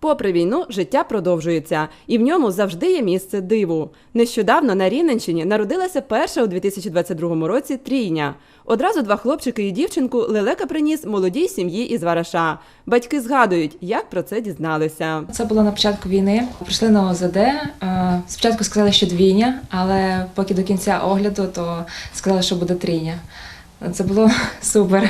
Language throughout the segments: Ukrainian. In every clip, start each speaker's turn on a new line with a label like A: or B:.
A: Попри війну, життя продовжується, і в ньому завжди є місце диву. Нещодавно на Рівненщині народилася перша у 2022 році трійня. Одразу два хлопчики і дівчинку лелека приніс молодій сім'ї із Вараша. Батьки згадують, як про це дізналися.
B: Це було на початку війни. Прийшли на ОЗД. е, Спочатку сказали, що двійня, але поки до кінця огляду, то сказали, що буде трійня. Це було супер.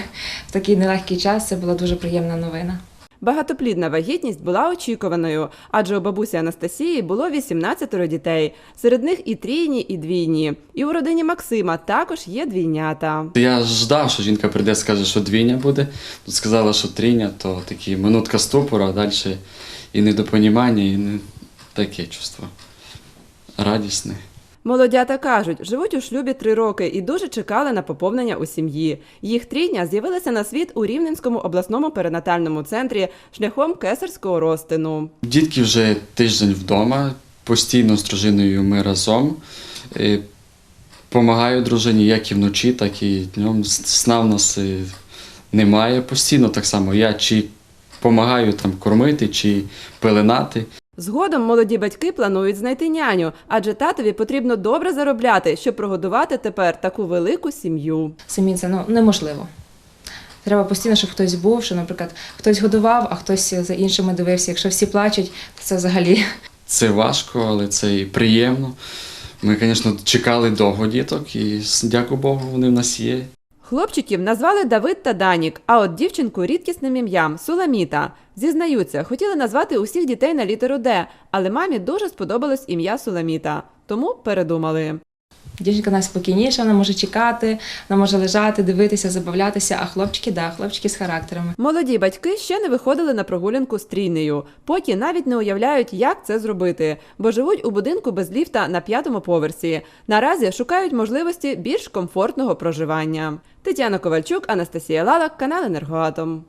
B: В такий нелегкий час це була дуже приємна новина.
A: Багатоплідна вагітність була очікуваною, адже у бабусі Анастасії було 18 дітей. Серед них і трійні, і двійні. І у родині Максима також є двійнята.
C: Я ждав, що жінка прийде, скаже, що двійня буде. Тут сказала, що трійня, то такі минутка ступора, а далі і недопонімання, і не таке чувство. Радісне.
A: Молодята кажуть, живуть у шлюбі три роки і дуже чекали на поповнення у сім'ї. Їх трійня з'явилася на світ у Рівненському обласному перинатальному центрі шляхом кесарського розтину.
C: Дітки вже тиждень вдома, постійно з дружиною ми разом. Е, Помагаю дружині як і вночі, так і днем. Сна в нас е, немає. Постійно так само. Я чи допомагаю там кормити, чи пеленати.
A: Згодом молоді батьки планують знайти няню, адже татові потрібно добре заробляти, щоб прогодувати тепер таку велику сім'ю.
B: Самі це ну, неможливо. Треба постійно, щоб хтось був, що, наприклад, хтось годував, а хтось за іншими дивився. Якщо всі плачуть, то це взагалі
C: Це важко, але це і приємно. Ми, звісно, чекали довго діток, і дякую Богу, вони в нас є.
A: Хлопчиків назвали Давид та Данік, а от дівчинку рідкісним ім'ям Суламіта. Зізнаються, хотіли назвати усіх дітей на літеру Д, але мамі дуже сподобалось ім'я Суламіта, тому передумали.
B: Дівчинка найспокійніша, вона може чекати, вона може лежати, дивитися, забавлятися, а хлопчики, да, хлопчики з характерами.
A: Молоді батьки ще не виходили на прогулянку з трійнею, поки навіть не уявляють, як це зробити, бо живуть у будинку без ліфта на п'ятому поверсі. Наразі шукають можливості більш комфортного проживання. Тетяна Ковальчук, Анастасія Лалак, канал Енергоатом.